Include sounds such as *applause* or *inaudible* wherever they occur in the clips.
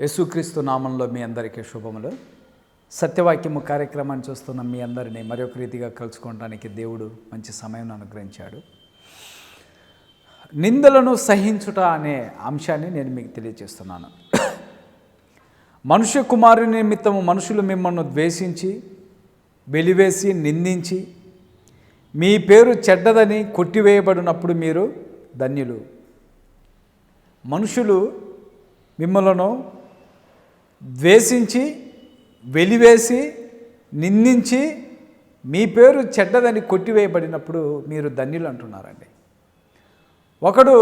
యేసుక్రీస్తు నామంలో మీ అందరికీ శుభములు. సత్యవాక్యము కార్యక్రమాన్ని చూస్తున్న మీ అందరినీ మరొక రీతిగా కలుసుకోవడానికి దేవుడు మంచి సమయం అనుగ్రహించాడు. నిందలను సహించుట అనే అంశాన్ని నేను మీకు తెలియజేస్తున్నాను. మనుష్య కుమారుని నిమిత్తము మనుషులు మిమ్మల్ని ద్వేషించి వెలివేసి నిందించి మీ పేరు చెడ్డదని కొట్టివేయబడినప్పుడు మీరు ధన్యులు. మనుషులు మిమ్మలను ద్వేషించి వెలివేసి నిందించి మీ పేరు చెడ్డదని కొట్టివేయబడినప్పుడు మీరు ధన్యులు అంటున్నారండి. ఒకడు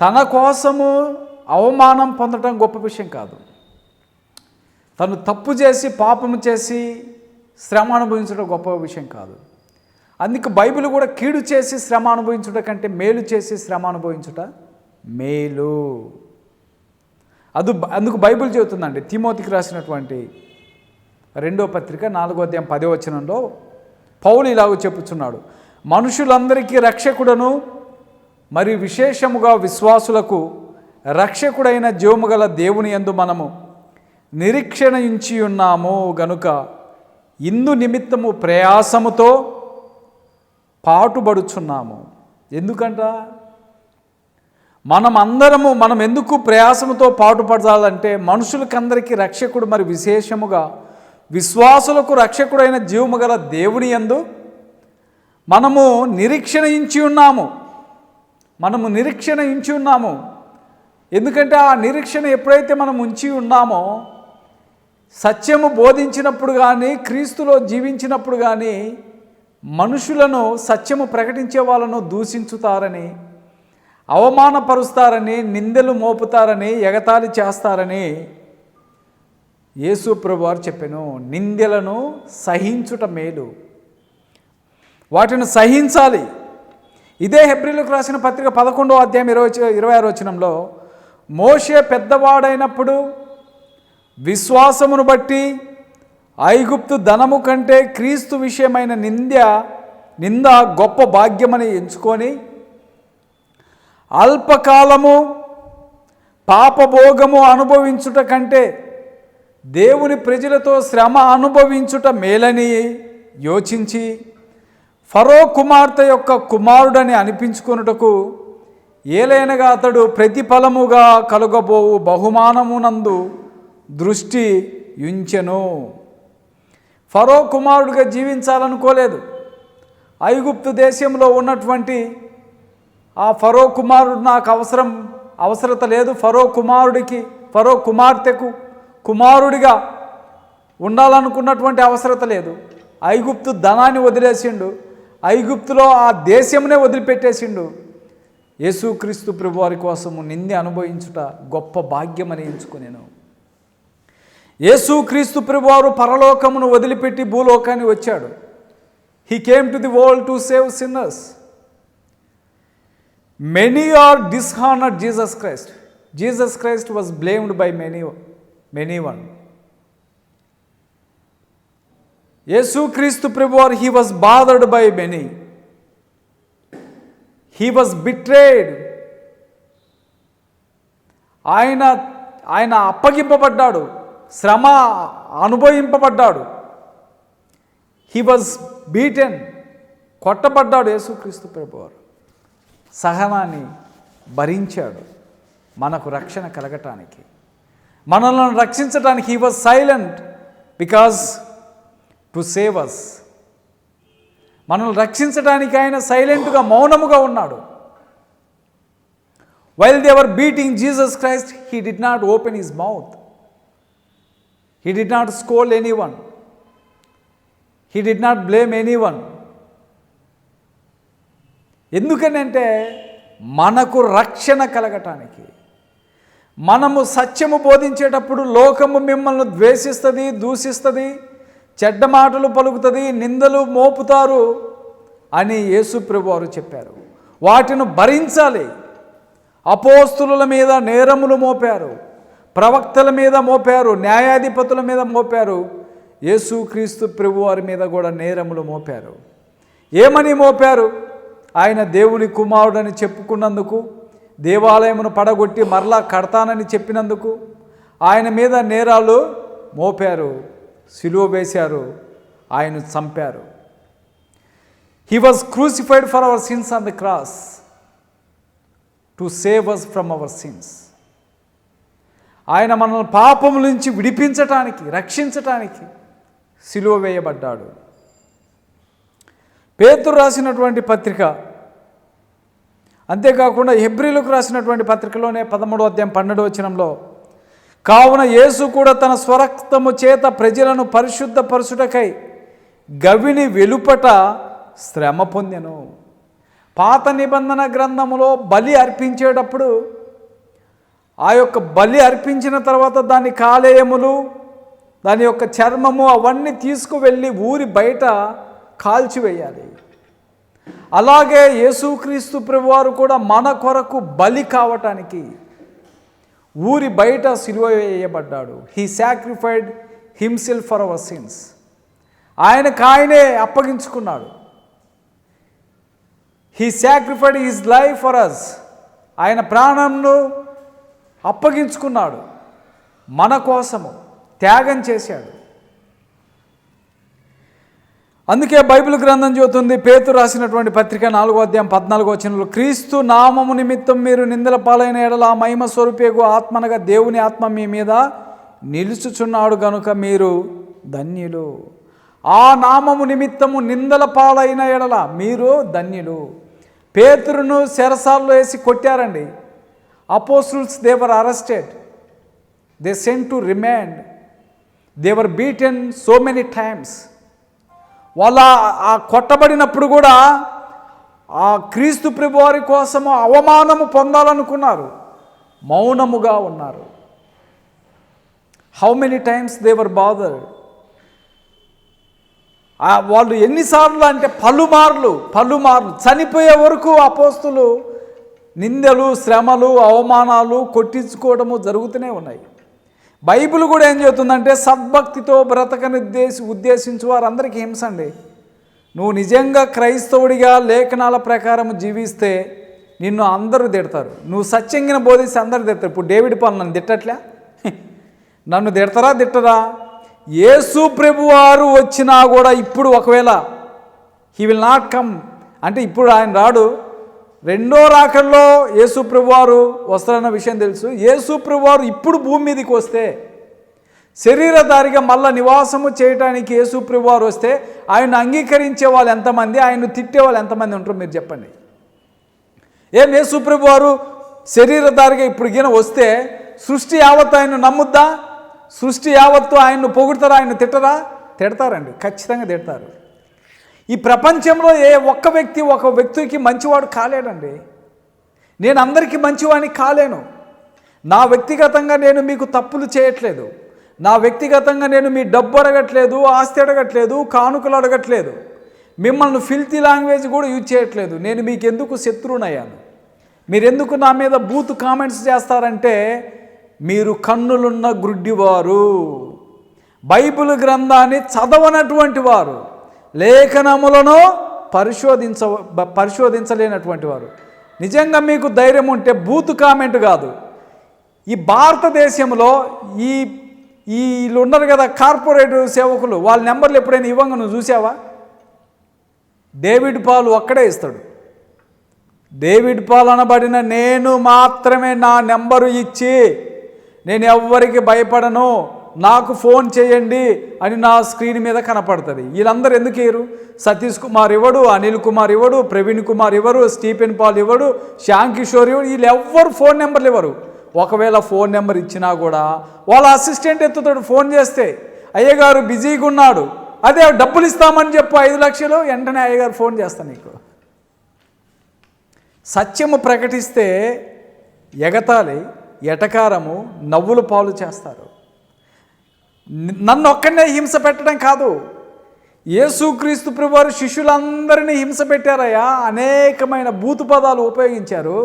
తన కోసము అవమానం పొందడం గొప్ప విషయం కాదు. తను తప్పు చేసి పాపము చేసి శ్రమ అనుభవించడం గొప్ప విషయం కాదు. అందుకు బైబిల్ కూడా కీడు చేసి శ్రమ అనుభవించుట కంటే మేలు చేసి శ్రమ అనుభవించుట మేలు. అదు అందుకు బైబిల్ చెబుతుందండి. తిమోతికి రాసినటువంటి రెండో పత్రిక నాలుగో అధ్యాయం పదో వచనంలో పౌలు ఇలాగ చెప్పుచున్నాడు. మనుషులందరికీ రక్షకుడను మరి విశేషముగా విశ్వాసులకు రక్షకుడైన జీవముగల దేవుని యందు మనము నిరీక్షణించి ఉన్నాము గనుక ఇందు నిమిత్తము ప్రయాసముతో పాటుపడుచున్నాము. ఎందుకంట? మనం అందరము మనం ఎందుకు ప్రయాసముతో పాటుపడాలంటే మనుషులకందరికీ రక్షకుడు మరి విశేషముగా విశ్వాసులకు రక్షకుడైన జీవము గల దేవుని యందు మనము నిరీక్షణ ఇంచి ఉన్నాము. మనము నిరీక్షణ ఇంచి ఉన్నాము. ఎందుకంటే ఆ నిరీక్షణ ఎప్పుడైతే మనం ఉంచి ఉన్నామో సత్యము బోధించినప్పుడు కానీ క్రీస్తులో జీవించినప్పుడు కానీ మనుషులను సత్యము ప్రకటించే వాళ్ళను దూషించుతారని అవమానపరుస్తారని నిందెలు మోపుతారని ఎగతాళి చేస్తారని యేసు ప్రభువారు చెప్పాను. నిందెలను సహించుట మేలు. వాటిని సహించాలి. ఇదే హెబ్రిలకు రాసిన పత్రిక పదకొండో అధ్యాయం ఇరవై ఇరవై ఆరు వచనంలో మోషే పెద్దవాడైనప్పుడు విశ్వాసమును బట్టి ఐగుప్తు ధనము కంటే క్రీస్తు విషయమైన నింద నింద గొప్ప భాగ్యమని ఎంచుకొని అల్పకాలము పాపభోగము అనుభవించుట కంటే దేవుని ప్రజలతో శ్రమ అనుభవించుట మేలని యోచించి ఫరో కుమార్తె యొక్క కుమారుడని అనిపించుకొనుటకు ఏలైనగా అతడు ప్రతిఫలముగా కలుగబోవు బహుమానమునందు దృష్టి యుంచెను. ఫరో కుమారుడిగా జీవించాలనుకోలేదు. ఐగుప్తు దేశంలో ఉన్నటువంటి ఆ ఫరో కుమారుడు నాకు అవసరం అవసరత లేదు. ఫరో కుమారుడికి ఫరో కుమార్తెకు కుమారుడిగా ఉండాలనుకున్నటువంటి అవసరత లేదు. ఐగుప్తు ధనాన్ని వదిలేసిండు. ఐగుప్తులో ఆ దేశంనే వదిలిపెట్టేసిండు. యేసుక్రీస్తు ప్రభువారి కోసము నింది అనుభవించుట గొప్ప భాగ్యమని ఎంచుకునేను. యేసుక్రీస్తు ప్రభువారు పరలోకమును వదిలిపెట్టి భూలోకాన్ని వచ్చాడు. He came to the world to save sinners many are dishonoured Jesus Christ Jesus Christ was blamed by many many one యేసుక్రీస్తు ప్రభు వారు he was bothered by many he was betrayed ఆయన ఆయన అప్పగింపబడ్డాడు. శ్రమ అనుభవింపబడ్డాడు. హీ వాజ్ బీటెన్ కొట్టబడ్డాడు యేసుక్రీస్తు ప్రభువారు సహనాన్ని భరించాడు. మనకు రక్షణ కలగటానికి. మనల్ని రక్షించడానికి he was silent because to save us మనల్ని రక్షించడానికి ఆయన సైలెంట్గా మౌనముగా ఉన్నాడు. While they were beating Jesus Christ he did not open his mouth he did not scold any one he did not blame any one ఎందుకనంటే మనకు రక్షణ కలగటానికి మనము సత్యము బోధించేటప్పుడు లోకము మిమ్మల్ని ద్వేషిస్తుంది దూషిస్తుంది చెడ్డ మాటలు పలుకుతుంది నిందలు మోపుతారు అని యేసుప్రభు వారు చెప్పారు. వాటిని భరించాలి. అపోస్తుల మీద నేరములు మోపారు. ప్రవక్తల మీద మోపారు. న్యాయాధిపతుల మీద మోపారు. యేసుక్రీస్తు ప్రభు వారి మీద కూడా నేరములు మోపారు. ఏమని మోపారు? ఆయన దేవుని కుమారుడని చెప్పుకున్నందుకు దేవాలయమును పడగొట్టి మరలా కడతానని చెప్పినందుకు ఆయన మీద నేరాలు మోపారు సిలువ వేశారు ఆయన చంపారు. He was crucified for our sins on the cross to save us from our sins ఆయన మనల్ని పాపముల నుంచి విడిపించటానికి రక్షించటానికి సిలువ వేయబడ్డాడు. పేతురు రాసినటువంటి పత్రిక. అంతేకాకుండా హెబ్రిలకు రాసినటువంటి పత్రికలోనే పదమూడో అధ్యాయం పన్నెండు వచనంలో కావున యేసు కూడా తన స్వరక్తము చేత ప్రజలను పరిశుద్ధపరచుటకై గవిని వెలుపట శ్రమ పొందెను. పాత నిబంధన గ్రంథములో బలి అర్పించేటప్పుడు ఆ యొక్క బలి అర్పించిన తర్వాత దాని కాలేయములు దాని యొక్క చర్మము అవన్నీ తీసుకువెళ్ళి ఊరి బయట కాల్చివేయాలి. అలాగే యేసుక్రీస్తు ప్రభువారు కూడా మన కొరకు బలి కావటానికి ఊరి బయట సిలువ వేయబడ్డాడు. He sacrificed himself for our sins ఆయనకు ఆయనే అప్పగించుకున్నాడు. He sacrificed his life for us ఆయన ప్రాణంను అప్పగించుకున్నాడు. మన కోసము త్యాగం చేశాడు. అందుకే బైబిల్ గ్రంథం చెబుతుంది పేతు రాసినటువంటి పత్రిక నాలుగో అధ్యాయం పద్నాలుగో వచనంలో క్రీస్తు నామము నిమిత్తం మీరు నిందల పాలైన ఎడల ఆ మహిమ స్వరూపేగు ఆత్మనగా దేవుని ఆత్మ మీ మీద నిలుచుచున్నాడు గనుక మీరు ధన్యులు. ఆ నామము నిమిత్తము నిందల పాలైన ఎడల మీరు ధన్యులు. పేతురును శరసాల్లో వేసి కొట్టారండి. Apostles they were arrested they sent to remand they were beaten so many times వాళ్ళ ఆ కొట్టబడినప్పుడు కూడా ఆ క్రీస్తు ప్రభువారి కోసము అవమానము పొందాలనుకున్నారు. మౌనముగా ఉన్నారు. How many times they were bother వాళ్ళు ఎన్నిసార్లు అంటే పలుమార్లు పలుమార్లు చనిపోయే వరకు అపోస్తులు నిందలు శ్రమలు అవమానాలు కొట్టించుకోవడము జరుగుతూనే ఉన్నాయి. బైబిల్ కూడా ఏం చెబుతుందంటే సద్భక్తితో బ్రతకని ఉద్దేశి ఉద్దేశించు వారందరికీ హింస అండి. నువ్వు నిజంగా క్రైస్తవుడిగా లేఖనాల ప్రకారం జీవిస్తే నిన్ను అందరూ తిడతారు. నువ్వు సత్యంగిన బోధిస్తే అందరూ తిడతారు. ఇప్పుడు డేవిడ్ పాల్ నన్ను తిట్టట్లే? *laughs* నన్ను తిడతారా తిట్టరా? యేసు ప్రభువారు వచ్చినా కూడా ఇప్పుడు ఒకవేళ హీ విల్ నాట్ కమ్. అంటే ఇప్పుడు ఆయన రాడు రెండో రాకల్లో యేసుప్రభు వారు వస్తారన్న విషయం తెలుసు. యేసుప్రభు వారు ఇప్పుడు భూమి మీదకి వస్తే శరీరధారిగా మళ్ళా నివాసము చేయడానికి యేసుప్రభు వారు వస్తే ఆయన అంగీకరించే వాళ్ళు ఎంతమంది ఆయన తిట్టే వాళ్ళు ఎంతమంది ఉంటారు మీరు చెప్పండి. ఏం యేసుప్రభు వారు శరీరధారిగా ఇప్పుడు గిన వస్తే సృష్టి యావత్తు ఆయన నమ్ముద్దా? సృష్టి యావత్తు ఆయన్ను పొగుడతారా ఆయన తిట్టరా? తిడతారండి ఖచ్చితంగా తిడతారు. ఈ ప్రపంచంలో ఏ ఒక్క వ్యక్తి ఒక వ్యక్తికి మంచివాడు కాలేడండి. నేను అందరికీ మంచివాడిని కాలేను. నా వ్యక్తిగతంగా నేను మీకు తప్పులు చేయట్లేదు. నా వ్యక్తిగతంగా నేను మీ డబ్బు అడగట్లేదు ఆస్తి అడగట్లేదు కానుకలు అడగట్లేదు. మిమ్మల్ని ఫిల్తీ లాంగ్వేజ్ కూడా యూజ్ చేయట్లేదు. నేను మీకు ఎందుకు శత్రువునయ్యాను? మీరెందుకు నా మీద బూత్ కామెంట్స్ చేస్తారంటే మీరు కన్నులున్న గుడ్డివారు. బైబిల్ గ్రంథాన్ని చదవనటువంటి వారు. లేఖనములను పరిశోధించ పరిశోధించలేనటువంటి వారు. నిజంగా మీకు ధైర్యం ఉంటే బూత్ కామెంట్ కాదు. ఈ భారతదేశంలో ఈ ఈ వీళ్ళు ఉన్నారు కదా కార్పొరేట్ సేవకులు వాళ్ళ నెంబర్లు ఎప్పుడైనా ఇవ్వంగా నువ్వు చూసావా? డేవిడ్ పాల్ ఒక్కడే ఇస్తాడు. డేవిడ్ పాల్ అనబడిన నేను మాత్రమే నా నెంబరు ఇచ్చి నేను ఎవ్వరికి భయపడను. నాకు ఫోన్ చేయండి అని నా స్క్రీన్ మీద కనపడుతుంది. వీళ్ళందరూ ఎందుకు ఇయ్యరు సతీష్ కుమార్ ఇవ్వడు అనిల్ కుమార్ ఇవ్వడు ప్రవీణ్ కుమార్ ఇవ్వరు స్టీఫెన్ పాల్ ఇవ్వడు శ్యామ్ కిషోర్ ఇవ్వడు వీళ్ళు ఎవ్వరు ఫోన్ నెంబర్లు ఇవ్వరు ఒకవేళ ఫోన్ నెంబర్ ఇచ్చినా కూడా వాళ్ళ అసిస్టెంట్ ఎత్తుతాడు ఫోన్ చేస్తే అయ్యగారు బిజీగా ఉన్నాడు. అదే డబ్బులు ఇస్తామని చెప్పు ఐదు లక్షలు. వెంటనే అయ్యగారు ఫోన్ చేస్తాను నీకు. సత్యము ప్రకటిస్తే ఎగతాళి ఎటకారము నవ్వులు పాలు చేస్తారు. నన్ను ఒక్కనే హింస పెట్టడం కాదు. యేసుక్రీస్తు ప్రభువారు శిష్యులందరినీ హింస పెట్టారయ్యా. అనేకమైన భూతు పదాలు ఉపయోగించారు.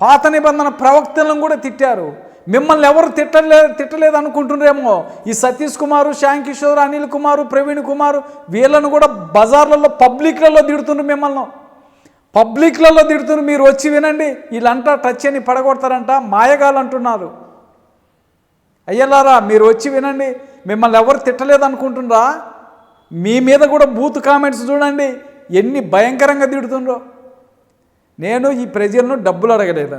పాత నిబంధన ప్రవక్తలను కూడా తిట్టారు. మిమ్మల్ని ఎవరు తిట్టలే తిట్టలేదు అనుకుంటున్నారేమో ఈ సతీష్ కుమారు శ్యామ్ కిషోర్ అనిల్ కుమారు ప్రవీణ్ కుమారు వీళ్ళను కూడా బజార్లలో పబ్లిక్లలో తిడుతున్నారు మిమ్మల్ని. పబ్లిక్లలో తిడుతున్నారు మీరు వచ్చి వినండి. వీళ్ళంటా టచ్ అని పడగొడతారంట. మాయగాలు అంటున్నారు అయ్యలారా మీరు వచ్చి వినండి. మిమ్మల్ని ఎవరు తిట్టలేదు అనుకుంటుండ్రా మీ మీద కూడా బూత్ కామెంట్స్ చూడండి. ఎన్ని భయంకరంగా తిడుతుండ్రో. నేను ఈ ప్రజలను డబ్బులు అడగలేదు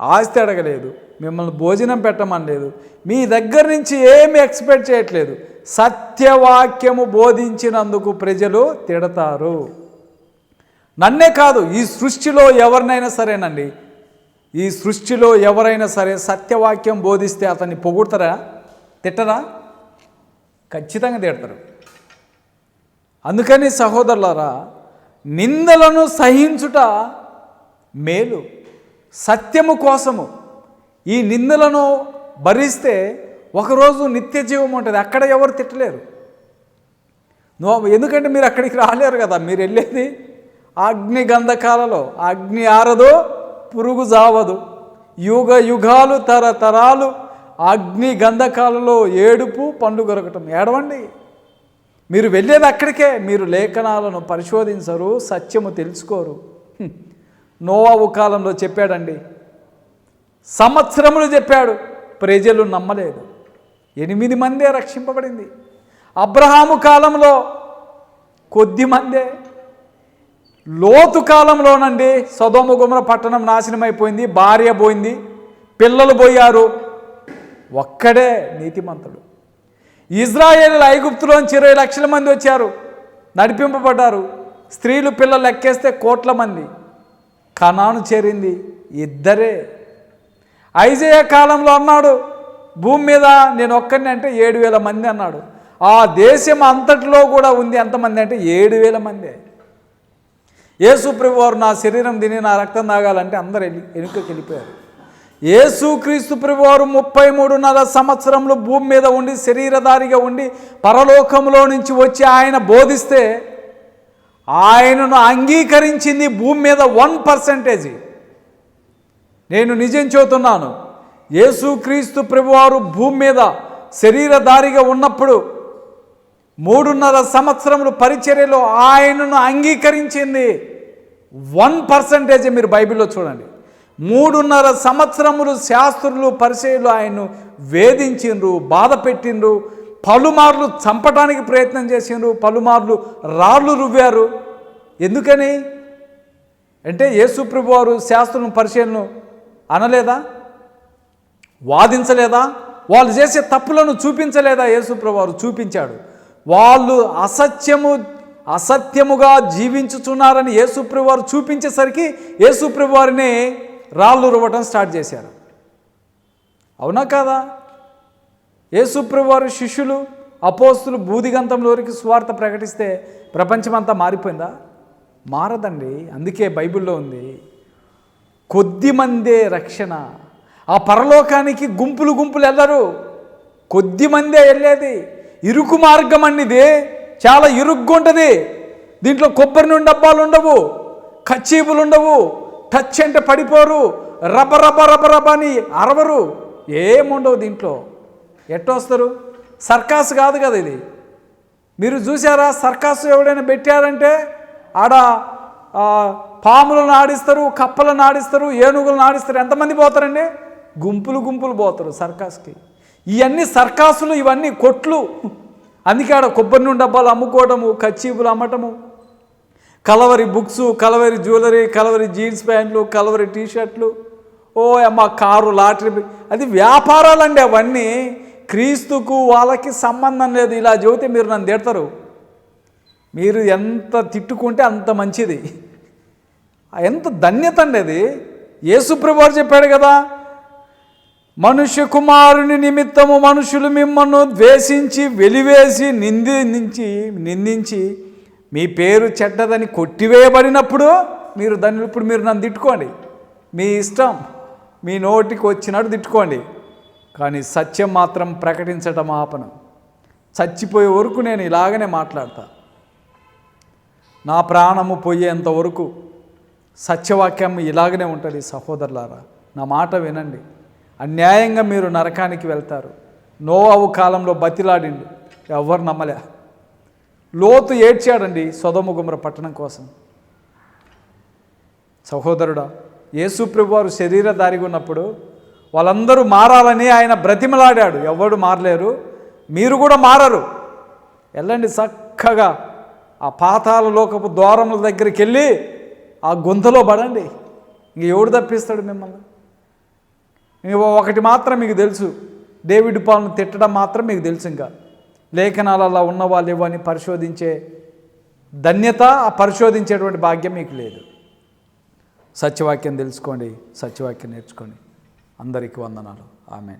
ఆస్తి అడగలేదు మిమ్మల్ని భోజనం పెట్టమనలేదు మీ దగ్గర నుంచి ఏమి ఎక్స్పెక్ట్ చేయట్లేదు. సత్యవాక్యము బోధించినందుకు ప్రజలు తిడతారు. నన్నే కాదు ఈ సృష్టిలో ఎవరినైనా సరేనండి. ఈ సృష్టిలో ఎవరైనా సరే సత్యవాక్యం బోధిస్తే అతన్ని పొగుడతారా? తిట్టరా? ఖచ్చితంగా తిడతారు. అందుకని సహోదరులారా నిందలను సహించుట మేలు. సత్యము కోసము ఈ నిందలను భరిస్తే ఒకరోజు నిత్య జీవం ఉంటుంది. అక్కడ ఎవరు తిట్టలేరు. నువ్వు ఎందుకంటే మీరు అక్కడికి రాలేరు కదా? మీరు వెళ్ళేది అగ్ని గంధకాలలో అగ్ని ఆరదో పురుగు జావదు యుగ యుగాలు తరతరాలు అగ్ని గంధకాలలో ఏడుపు పండు కొరకటం ఏడవండి. మీరు వెళ్ళేది అక్కడికే. మీరు లేఖనాలను పరిశోధించరు సత్యము తెలుసుకోరు. నోవావు కాలంలో చెప్పాడండి. సంవత్సరములు చెప్పాడు. ప్రజలు నమ్మలేదు. ఎనిమిది మందే రక్షింపబడింది. అబ్రహాము కాలంలో కొద్ది మందే లోతు కాలంలోనండి సదోమ గుమర పట్టణం నాశనం అయిపోయింది భార్య పోయింది పిల్లలు పోయారు. ఒక్కడే నీతిమంతుడు. ఇజ్రాయేల్ ఐగుప్తులోంచి ఇరవై లక్షల మంది వచ్చారు నడిపింపబడ్డారు. స్త్రీలు పిల్లలు లెక్కేస్తే కోట్ల మంది. కణాను చేరింది ఇద్దరే. ఐజయ కాలంలో అన్నాడు భూమి మీద నేను ఒక్కడిని అంటే ఏడు వేల మంది అన్నాడు. ఆ దేశం అంతటిలో కూడా ఉంది ఎంతమంది అంటే ఏడు వేల మందే. యేసు వారు నా శరీరం తిని నా రక్తం తాగాలంటే అందరు వెళ్ళి వెనుకకి వెళ్ళిపోయారు. ఏసుక్రీస్తు ప్రభు వారు ముప్పై మూడున్నర సంవత్సరంలో భూమి మీద ఉండి శరీరధారిగా ఉండి పరలోకంలో నుంచి వచ్చి ఆయన బోధిస్తే ఆయనను అంగీకరించింది భూమి మీద వన్ పర్సెంటేజ్. నేను నిజం చెబుతున్నాను యేసుక్రీస్తు ప్రభువారు భూమి మీద శరీరధారిగా ఉన్నప్పుడు మూడున్నర సంవత్సరములు పరిచర్యలో ఆయనను అంగీకరించింది. వన్ పర్సంటేజ్ మీరు బైబిల్లో చూడండి. మూడున్నర సంవత్సరములు శాస్త్రులు పరిచయలు ఆయన్ను వేధించిండ్రు బాధ పెట్టిండ్రు పలుమార్లు చంపటానికి ప్రయత్నం చేసిండ్రు పలుమార్లు రాళ్ళు రువ్వారు. ఎందుకని? అంటే యేసుప్రభు వారు శాస్త్రులను పరిశీలన అనలేదా? వాదించలేదా? వాళ్ళు చేసే తప్పులను చూపించలేదా? యేసుప్రభు వారు చూపించాడు. వాళ్ళు అసత్యము అసత్యముగా జీవించుచున్నారని యేసుప్రభు వారు చూపించేసరికి యేసుప్రభు వారిని రాళ్ళు రువ్వటం స్టార్ట్ చేశారు. అవునా కాదా? యేసుప్రభు వారి శిష్యులు అపోస్తులు బూదిగంతంలోరికి స్వార్థ ప్రకటిస్తే ప్రపంచమంతా మారిపోయిందా? మారదండి. అందుకే బైబిల్లో ఉంది కొద్ది మందే రక్షణ. ఆ పరలోకానికి గుంపులు గుంపులు వెళ్ళరు. కొద్ది మందే వెళ్ళేది. ఇరుకు మార్గం అన్నిది. చాలా ఇరుగ్గా ఉంటుంది దీంట్లో కొబ్బరి నుండి డబ్బాలు ఉండవు. కచ్చీపులు ఉండవు. టచ్ అంటే పడిపోరు. రబ రబ రబ రబ అని అరవరు. ఏముండవు దీంట్లో. ఎట్టొస్తారు? సర్కాస్ కాదు కదా ఇది. మీరు చూసారా సర్కాస్ ఎవడైనా పెట్టారంటే ఆడ పాములను ఆడిస్తారు కప్పలను ఆడిస్తారు ఏనుగులను ఆడిస్తారు. ఎంతమంది పోతారండి? గుంపులు గుంపులు పోతారు సర్కాస్కి. ఇవన్నీ సర్కాసులు ఇవన్నీ కొట్లు. అందుకే ఆడ కొబ్బరి నుండి డబ్బాలు అమ్ముకోవడము కచ్చీపులు అమ్మటము. Calvary books Calvary jewellery Calvary jeans ప్యాంట్లు కలవరి టీ షర్ట్లు ఓ అమ్మ కారు లాటరీ అది అది వ్యాపారాలండి అవన్నీ. క్రీస్తుకు వాళ్ళకి సంబంధం లేదు. ఇలా చెబితే మీరు నన్ను తిడతారు. మీరు ఎంత తిట్టుకుంటే అంత మంచిది. ఎంత ధన్యత అండి అది. యేసుప్రభు వారు చెప్పాడు కదా మనుష్య కుమారుని నిమిత్తము మనుషులు మిమ్మల్ని ద్వేషించి వెలివేసి నిందించి నిందించి మీ పేరు చెడ్డదని కొట్టివేయబడినప్పుడు మీరు దాన్ని ఇప్పుడు మీరు నన్ను తిట్టుకోండి. మీ ఇష్టం మీ నోటికి వచ్చినట్టు తిట్టుకోండి. కానీ సత్యం మాత్రం ప్రకటించటం ఆపను. చచ్చిపోయే వరకు నేను ఇలాగనే మాట్లాడతా. నా ప్రాణము పోయేంత వరకు సత్యవాక్యం ఇలాగనే ఉంటుంది సహోదరులారా. నా మాట వినండి. అన్యాయంగా మీరు నరకానికి వెళ్తారు. నోవావు కాలంలో బతిలాడిండు. ఎవరు నమ్మలే. లోతు ఏడ్చాడండి సొదమ పట్టణం కోసం. సహోదరుడా యేసుప్రభు వారు శరీరధారిగా ఉన్నప్పుడు వాళ్ళందరూ మారాలని ఆయన బ్రతిమలాడాడు. ఎవడు మారలేరు? మీరు కూడా మారరు. వెళ్ళండి చక్కగా ఆ పాతాల లోకపు ద్వారముల దగ్గరికి వెళ్ళి ఆ గుంతలో పడండి. ఇంక ఎవడు తప్పిస్తాడు మిమ్మల్ని? ఒకటి మాత్రం మీకు తెలుసు. డేవిడ్ పాల్ను తిట్టడం మాత్రం మీకు తెలుసు ఇంకా. లేఖనాలు ఉన్న వాళ్ళు ఇవన్నీ పరిశోధించే ధన్యత ఆ పరిశోధించేటువంటి భాగ్యం మీకు లేదు. సత్యవాక్యం తెలుసుకోండి సత్యవాక్యం నేర్చుకోండి. అందరికీ వందనాలు. ఆమె